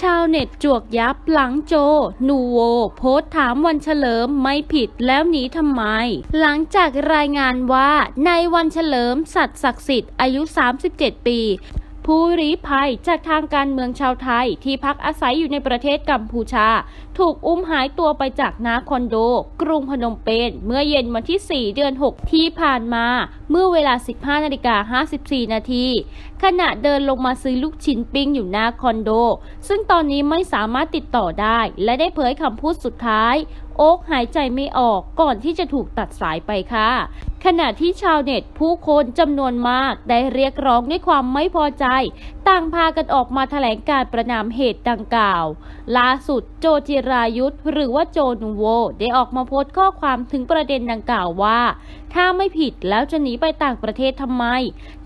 ชาวเน็ตจวกยับหลังโจ นูโว โพสถามวันเฉลิมไม่ผิดแล้วหนีทำไม หลังจากรายงานว่าในวันเฉลิมสัตว์ศักดิ์สิทธิ์อายุ 37 ปีผู้ลี้ภัยจากทางการเมืองชาวไทยที่พักอาศัยอยู่ในประเทศกัมพูชา ถูกอุ้มหายตัวไปจากนาคอนโด กรุงพนมเปญเมื่อเย็นวันที่ 4 เดือน 6 ที่ผ่านมา เมื่อเวลา 15นาฬิกา54 นาทีขณะเดินลงมาซื้อลูกชิ้นปิ้งอยู่หน้าคอนโด ซึ่งตอนนี้ไม่สามารถติดต่อได้ และได้เผยคำพูดสุดท้าย โอ๊กหายใจไม่ออกก่อนที่จะถูกตัดสายไปค่ะ ขณะที่ชาวเน็ตผู้คนจำนวนมากได้เรียกร้องด้วยความไม่พอใจ ต่างพากันออกมาแถลงการประนามเหตุดังกล่าวล่าสุดโจจิรายุทธหรือว่าโจนูโวได้ออกมาโพสต์ข้อความถึงประเด็นดังกล่าวว่า ถ้าไม่ผิดแล้วจะหนีไปต่างประเทศทำไม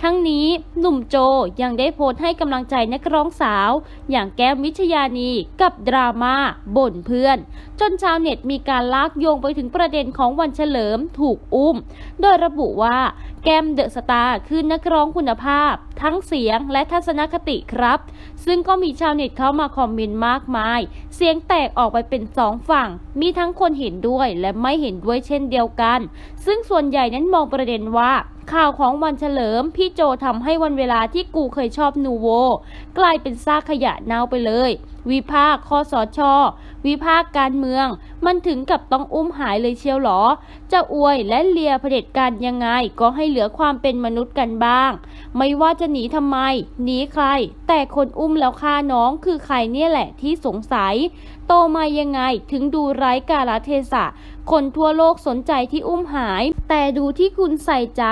ทั้งนี้หนุ่มโจยังได้โพสต์ให้กำลังใจนักร้องสาว อย่างแก้มวิชยานีกับดราม่าบ่นเพื่อน จนชาวเน็ตมีการลากโยงไปถึงประเด็นของวันเฉลิมถูกอุ้ม โดยระบุว่า แกมเดอะสตาร์คือนักร้องคุณภาพ ทั้งเสียงและทัศนคติครับ ซึ่งก็มีชาวเน็ตเข้ามาคอมเมนต์มากมาย เสียงแตกออกไปเป็นสองฝั่ง มีทั้งคนเห็นด้วยและไม่เห็นด้วยเช่นเดียวกัน ซึ่งส่วนใหญ่นั้นมองประเด็นว่าข่าวของวันเฉลิม พี่โจทำให้วันเวลาที่กูเคยชอบนูโว กลายเป็นซากขยะเน่าไปเลย วิพากษ์คอสชวิพากการเมือง มันถึงกับต้องอุ้มหายเลยเชียวหรอ จะอวยและเลียเผด็จการยังไงก็ให้เหลือความเป็นมนุษย์กันบ้าง ไม่ว่าจะหนีทำไม หนีใคร แต่คนอุ้มแล้วฆ่าน้องคือใครเนี่ยแหละที่สงสัย โตมายังไงถึงดูไร้กาลเทศะ คนทั่วโลกสนใจที่อุ้มหาย แต่ดูที่คุณใส่ใจ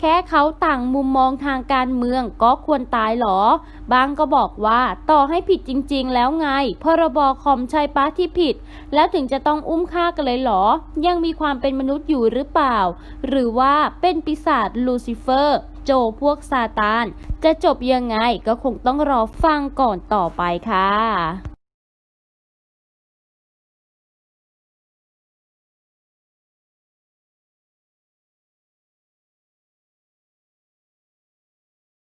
แค่เขาต่างมุมมองทางการเมืองก็ควรตายหรอบางก็บอกว่าต่อให้ผิดจริง ๆ แล้วไง พรบคอมใช่ปะที่ผิด แล้วถึงจะต้องต้องอุ้มฆ่ากันเลยเหรอ ยังมีความเป็นมนุษย์อยู่หรือเปล่า หรือว่าเป็นปีศาจลูซิเฟอร์ โจพวกซาตาน จะจบยังไงก็คงต้องรอฟังก่อนต่อไปค่ะ